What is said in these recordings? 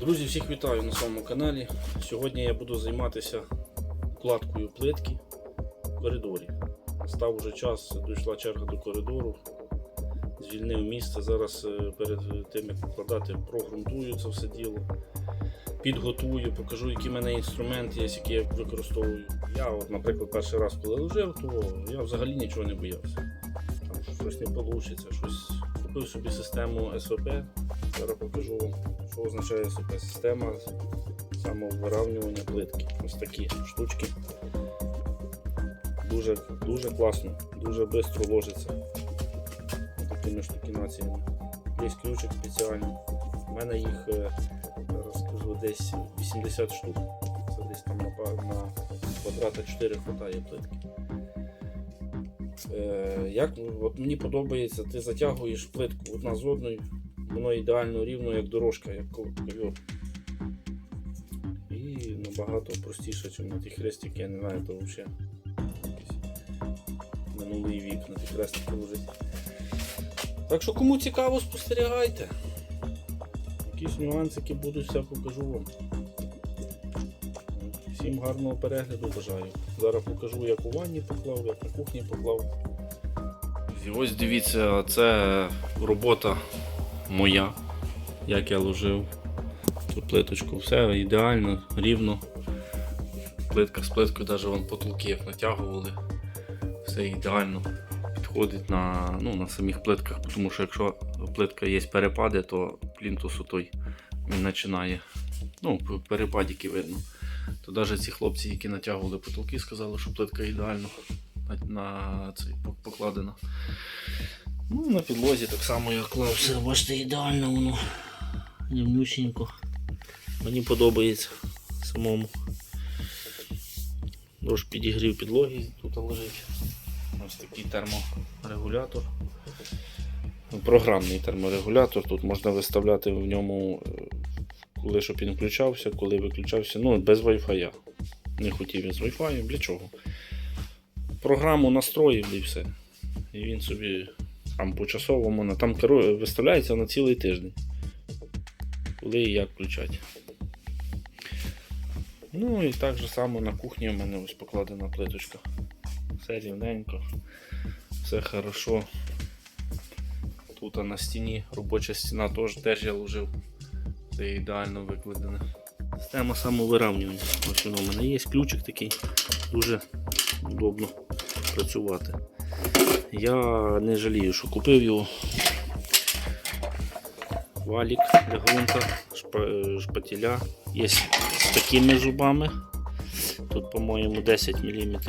Друзі, всіх вітаю на своєму каналі. Сьогодні я буду займатися укладкою плитки в коридорі. Став уже час, дійшла черга до коридору. Звільнив місце. Зараз е, перед тим як укладати, прогрунтую це все діло. Підготую, покажу, які в мене інструменти є, які я використовую. Я, от, наприклад, перший раз, коли лежив, то я взагалі нічого не боявся. Там щось не вийде, щось купив собі систему СВП. Зараз покажу вам, що означає. Система самовиравнювання плитки. Ось такі штучки. Дуже, дуже класно, дуже швидко ложиться такими штукінаціями. Є ключик спеціальний. У мене їх е, зараз скажу десь 80 штук. Це десь там на, па- на квадрата 4 хватає плитки. Е, як, от мені подобається, ти затягуєш плитку одна з одною, воно ідеально рівно, як дорожка, як ковер. І набагато простіше, ніж на ті хрестики, я не знаю, то взагалі минулий вік на ті хрестики лежить. Так що кому цікаво, спостерігайте. Якісь нюансики будуть, все покажу вам. Всім гарного перегляду бажаю. Зараз покажу, як у ванні поклав, як на кухні поклав. І ось дивіться, це робота моя, як я ложив цю плиточку. Все ідеально, рівно. Плитка з плиткою, навіть вон потолки як натягували. Все ідеально підходить на, ну, на самих плитках, тому що якщо плитка є перепади, то плінтус той він починає. Ну, перепадики видно. То навіть ці хлопці, які натягували потолки, сказали, що плитка ідеально на, на цей покладена. Ну, на підлозі так само я клав все, бачите, ідеально воно. Рівнюсінько. Мені подобається самому. Тож підігрів підлоги тут лежить. Ось такий терморегулятор. Програмний терморегулятор. Тут можна виставляти в ньому, е, коли щоб він включався, коли виключався. Ну, без Wi-Fi. Не хотів він з Wi-Fi, для чого? Програму настроїв і все. І він собі там по-часовому там виставляється на цілий тиждень. Коли і як включати. Ну і так же само на кухні у мене ось покладена плиточка. Все рівненько, все хорошо. Тут на стіні робоча стіна теж, теж я ложив. Це ідеально викладене. Система самовиравнювання. Ось воно у мене є ключик такий, дуже удобно працювати. Я не жалію, що купив його. Валік для ґрунта, шпа- шпателя. Є з такими зубами. Тут, по-моєму, 10 мм.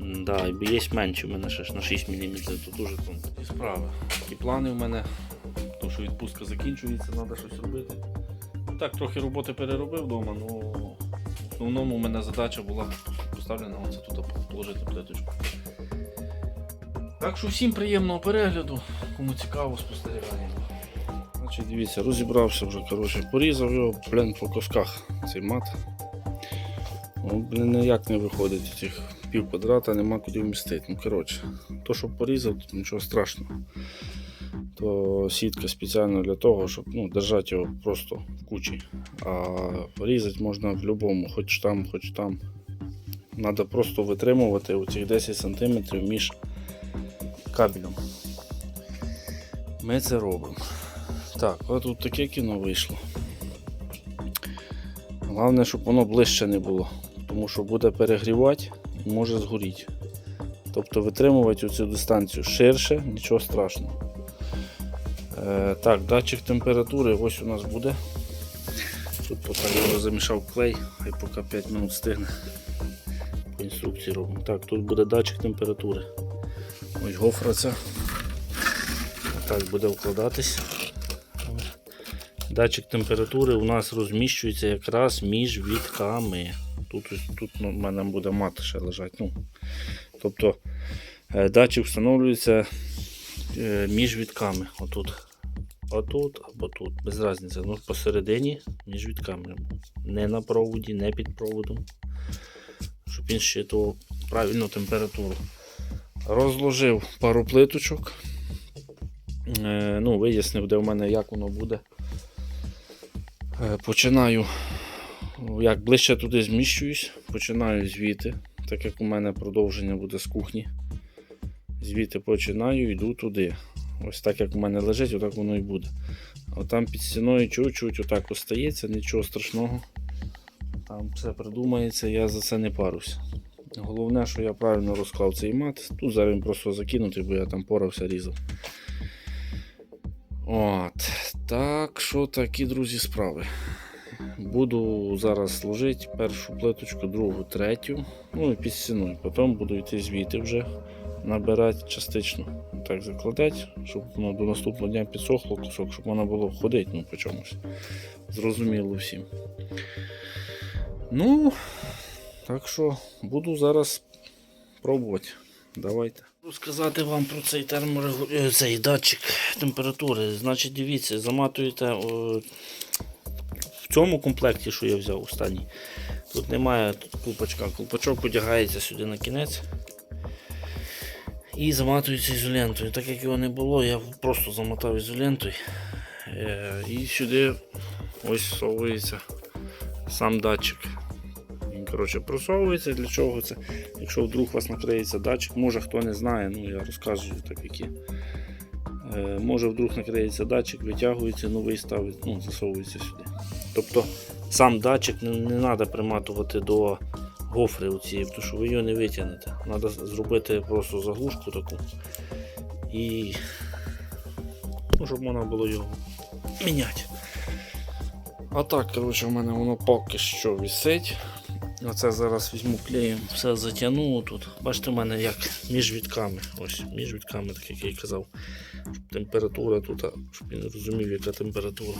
Да, є менше, у мене ще на 6 мм, то дуже тонкі справи. Такі плани в мене, тому що відпустка закінчується, треба щось робити. Ну, Так, трохи роботи переробив вдома, але в основному у мене задача була поставлена оце тут положити плиточку. Так що всім приємного перегляду, кому цікаво, спостерігаємо. Значить, дивіться, розібрався вже, коротше, порізав його, блін, по кусках цей мат. Ну, блін, ніяк не виходить цих пів квадрата, нема куди вмістити. Ну, коротше, то, що порізав, то нічого страшного. То сітка спеціально для того, щоб ну, держати його просто в кучі. А порізати можна в будь-якому, хоч там, хоч там. Треба просто витримувати оцих 10 см між кабелем. Ми це робимо. Так, от тут таке кіно вийшло. Головне, щоб воно ближче не було, тому що буде перегрівати і може згоріти. Тобто витримувати цю дистанцію ширше, нічого страшного. Е, так, датчик температури ось у нас буде. Тут поки я замішав клей, хай поки 5 минут стигне. По інструкції робимо. Так, тут буде датчик температури. Ось гофра ця. Так буде вкладатись. Датчик температури у нас розміщується якраз між вітками. Тут, тут ну, в мене буде мат ще лежать. Ну, тобто е, датчик встановлюється е, між вітками. Отут. Отут або тут. Без різниці. Ну, посередині між вітками. Не на проводі, не під проводом. Щоб він щитував правильну температуру. Розложив пару плиточок. Е, ну, вияснив, де в мене як воно буде. Е, Починаю, як ближче туди зміщуюсь, починаю звідти, так як у мене продовження буде з кухні. Звідти починаю, йду туди. Ось так як у мене лежить, отак воно і буде. А там під стіною чуть-чуть отак остається, нічого страшного. Там все придумається, я за це не парусь. Головне, що я правильно розклав цей мат. Тут зараз він просто закинутий, бо я там порався різав. От. Так що такі, друзі, справи. Буду зараз ложити першу плиточку, другу, третю. Ну і під стіною. Потім буду йти звідти вже набирати частично. Так закладати, щоб воно до наступного дня підсохло кусок, щоб воно було ходити ну, по чомусь. Зрозуміло всім. Ну, так що буду зараз пробувати. Давайте. Сказати вам про цей терморегу... е, цей датчик температури. Значить, дивіться, заматуєте о, в цьому комплекті, що я взяв останній. Тут немає тут купочка. Купочок одягається сюди на кінець. І заматується ізолентою. Так як його не було, я просто замотав ізолентою. Е, і сюди ось всовується сам датчик. Коротше, просовується. Для чого це? Якщо вдруг у вас накриється датчик, може хто не знає, ну я розказую так як є. Е, може вдруг накриється датчик, витягується, новий ставить, ну, засовується сюди. Тобто сам датчик не, не треба приматувати до гофри оцієї, тому що ви його не витягнете. Треба зробити просто заглушку таку. І ну, щоб можна було його міняти. А так, коротше, у мене воно поки що висить. Оце зараз візьму клеєм, все затягну тут. Бачите, у мене як між вітками. Ось, між вітками, так як я й казав. Щоб температура тут, щоб він розумів, яка температура.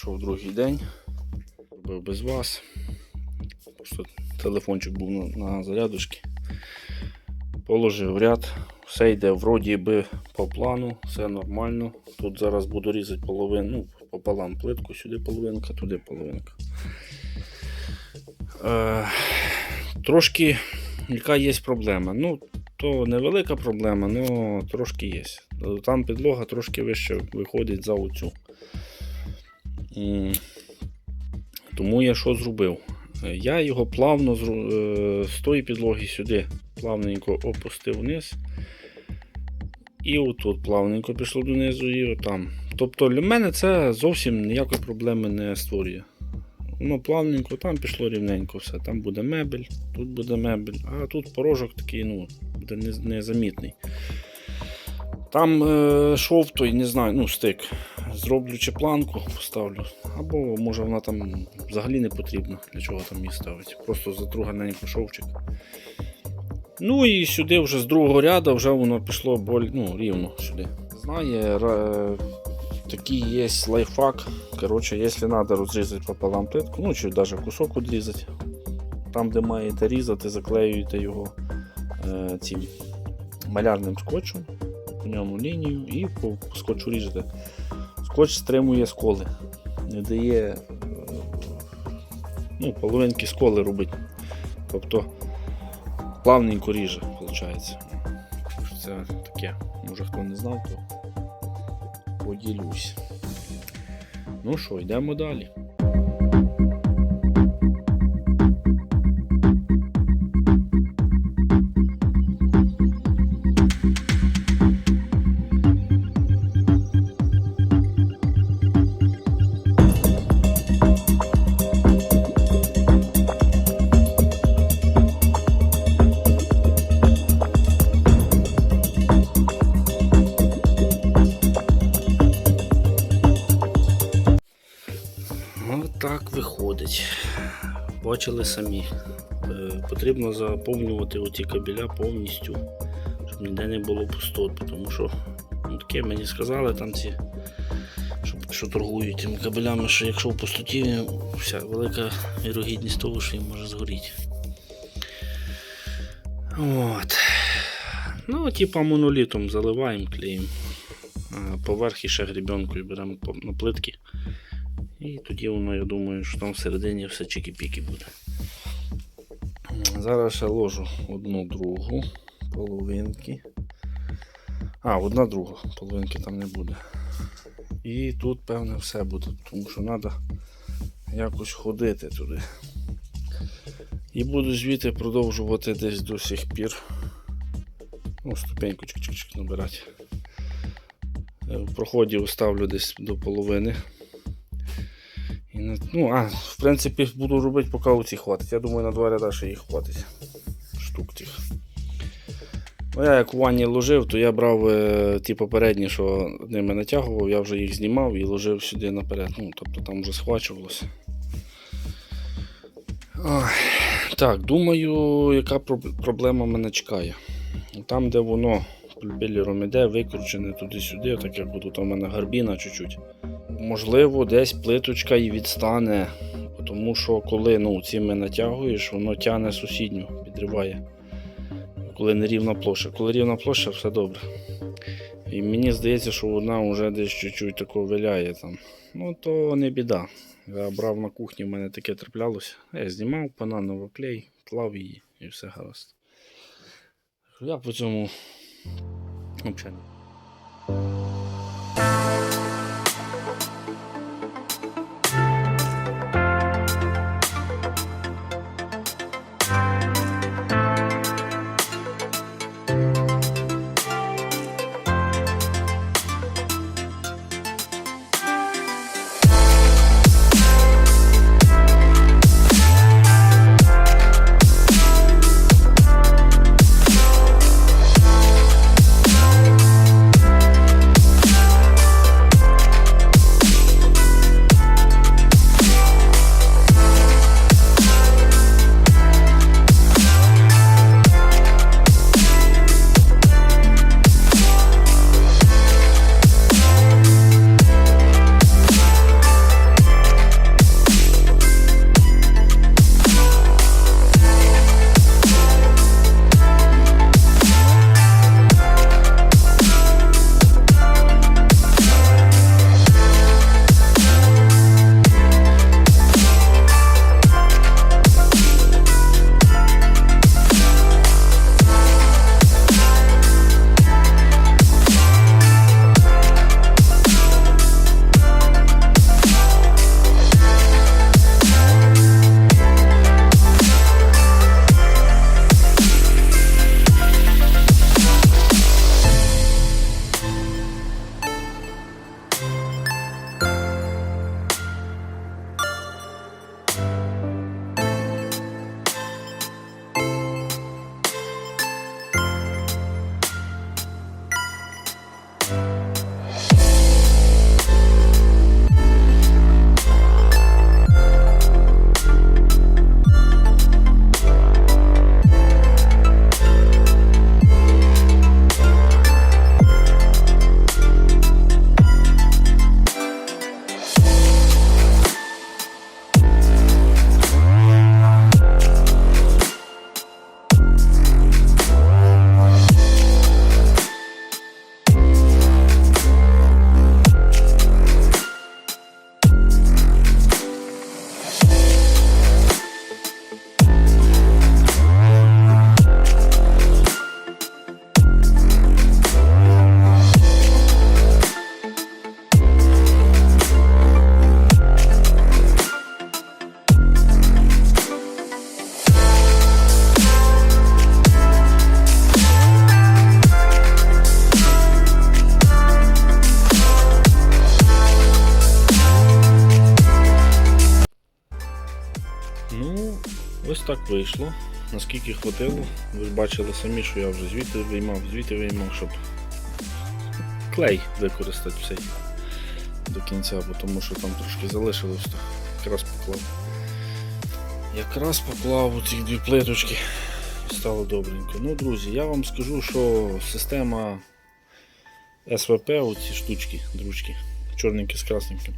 Йшов другий день, робив без вас. Просто телефончик був на, на зарядочці. Положив ряд, все йде вроді би по плану, все нормально. Тут зараз буду різати половину, ну, пополам плитку, сюди половинка, туди половинка. Е, трошки яка є проблема. Ну, то невелика проблема, але трошки є. Там підлога трошки вище виходить за оцю. Тому я що зробив? Я його плавно е, з тої підлоги сюди плавненько опустив вниз. І отут плавненько пішло донизу, і отам. Тобто для мене це зовсім ніякої проблеми не створює. Воно плавненько, там пішло рівненько все. Там буде мебель, тут буде мебель, а тут порожок такий, ну, буде незамітний. Там е, шов той, не знаю, ну, стик. Зроблю чи планку поставлю. Або може вона там взагалі не потрібна. Для чого там її ставити. Просто затруганенький шовчик. Ну і сюди вже з другого ряду вже воно пішло боль, ну, рівно сюди. Знає, такий є лайфхак. Коротше, якщо треба розрізати пополам плитку, ну чи навіть кусок відрізати. Там, де маєте різати, заклеюєте його е, цим малярним скотчем по ньому лінію і по скотчу ріжете. Скотч стримує сколи, не дає е, ну, половинки сколи робити. Тобто плавненько ріже, виходить. Це таке, може хто не знав, то поділюсь. Ну що, йдемо далі. Самі. Е, Потрібно заповнювати оці кабеля повністю, щоб ніде не було пустот, тому що ну, таке мені сказали там ці, що, що торгують тими кабелями, що якщо в пустоті, вся велика вірогідність того, що їм може згоріти. От. Ну, типа монолітом заливаємо, клеїмо. А Поверх ще гребенкою беремо на плитки. І тоді воно, я думаю, що там всередині все чики-піки буде. Зараз ще ложу одну другу половинки. А, одна друга, половинки там не буде. І тут, певне, все буде, тому що треба якось ходити туди. І буду звідти продовжувати десь до сих пір. Ну, ступеньку чик-чик-чик набирати. Е, В проході оставлю десь до половини. Ну, а, в принципі, буду робити, поки оці хватить. Я думаю, на два ряда ще їх хватить. Штук тих. Ну, я як у ванні ложив, то я брав е, ті попередні, що ними натягував, я вже їх знімав і ложив сюди наперед. Ну, тобто там вже схвачувалося. Так, думаю, яка проб- проблема мене чекає. Там, де воно пульбілером іде, викручене туди-сюди, так як тут у мене гарбіна чуть-чуть. Можливо, десь плиточка і відстане, тому що коли ну, цими натягуєш, воно тягне сусідню, підриває. Коли не рівна площа. Коли рівна площа, все добре. І мені здається, що вона вже десь чуть-чуть тако виляє там. Ну то не біда. Я брав на кухні, в мене таке траплялося. Я знімав пананово клей, клав її і все гаразд. Я по цьому взагалі. Вийшло. Наскільки хватило. Ви ж бачили самі, що я вже звідти виймав, звідти виймав, щоб клей використати все до кінця, бо тому що там трошки залишилось, то якраз поклав. Якраз поклав ці дві плиточки. Стало добренько. Ну, друзі, я вам скажу, що система СВП, оці штучки, дручки, чорненькі з красненьким.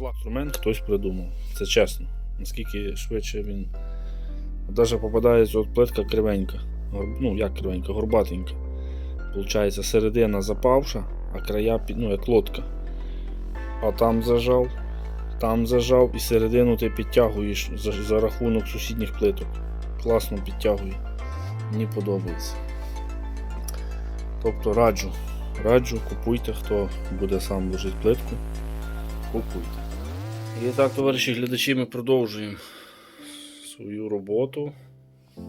Інструмент хтось придумав. Це чесно. Наскільки швидше він. Навіть попадається от плитка кривенька. Ну, як кривенька, горбатенька. Получається, середина запавша, а края ну, як лодка. А там зажав, там зажав і середину ти підтягуєш за, за рахунок сусідніх плиток. Класно підтягує. Мені подобається. Тобто раджу, раджу, купуйте, хто буде сам ложити плитку. Купуйте. І так, товариші глядачі, ми продовжуємо свою роботу.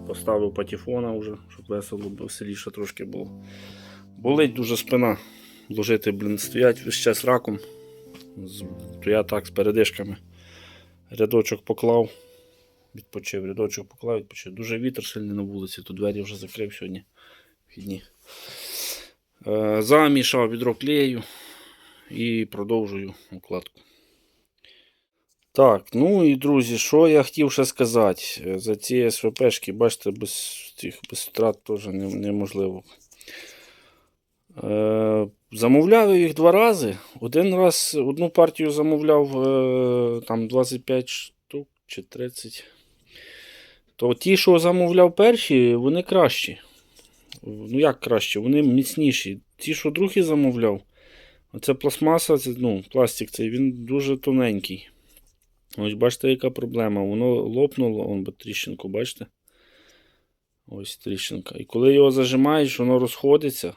Поставив патефона вже, щоб весело, веселіше трошки було. Болить дуже спина. Ложити, блін, стоять весь час раком. То я так з передишками. Рядочок поклав, відпочив, рядочок поклав, відпочив. Дуже вітер сильний на вулиці, то двері вже закрив сьогодні. Вхідні. Е, замішав відро клею і продовжую укладку. Так, ну і друзі, що я хотів ще сказати. Е, За ці СВПшки, бачите, без цих без втрат теж неможливо. Е, замовляв їх два рази. Один раз одну партію замовляв е, там 25 штук чи 30. То ті, що замовляв перші, вони кращі. Ну як краще, вони міцніші. Ті, що другі замовляв, оце пластмаса, це, ну, пластик цей, він дуже тоненький. Ось бачите, яка проблема. Воно лопнуло, он тріщинку, бачите? Ось тріщинка. І коли його зажимаєш, воно розходиться.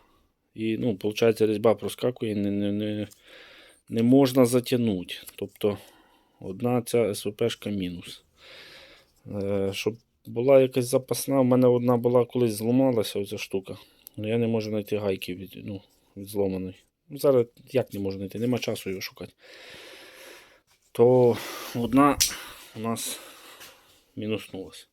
І, ну, виходить, різьба проскакує, не, не, не, не можна затягнути. Тобто одна ця СВПшка мінус. Е, щоб була якась запасна, у мене одна була колись зламалася оця штука. Ну, я не можу знайти гайки від, ну, від зломаної. Ну, зараз як не можу знайти, нема часу його шукати. То одна у нас мінуснулася.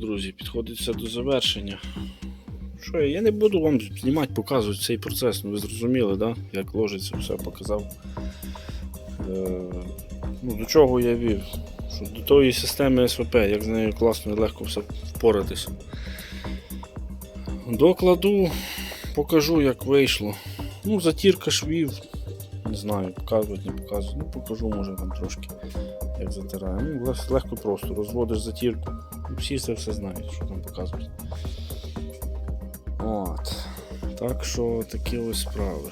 Друзі, підходить все до завершення. Що, я я не буду вам знімати, показувати цей процес, ну ви зрозуміли, да? як ложиться, все показав. Е, ну, до чого я вів? Що до тої системи СВП, як з нею класно і легко все впоратися. Докладу, покажу, як вийшло. Ну, затірка швів. Не знаю, показувати, не показувати. Ну, покажу, може там трошки, як затираю. Ну, легко просто. Розводиш затірку. Всі це все знають, що там показують. От. Так що такі ось справи.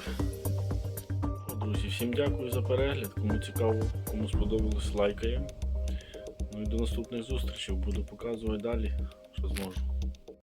Друзі, всім дякую за перегляд. Кому цікаво, кому сподобалось, лайкаємо. Ну і до наступних зустрічей. Буду показувати далі, що зможу.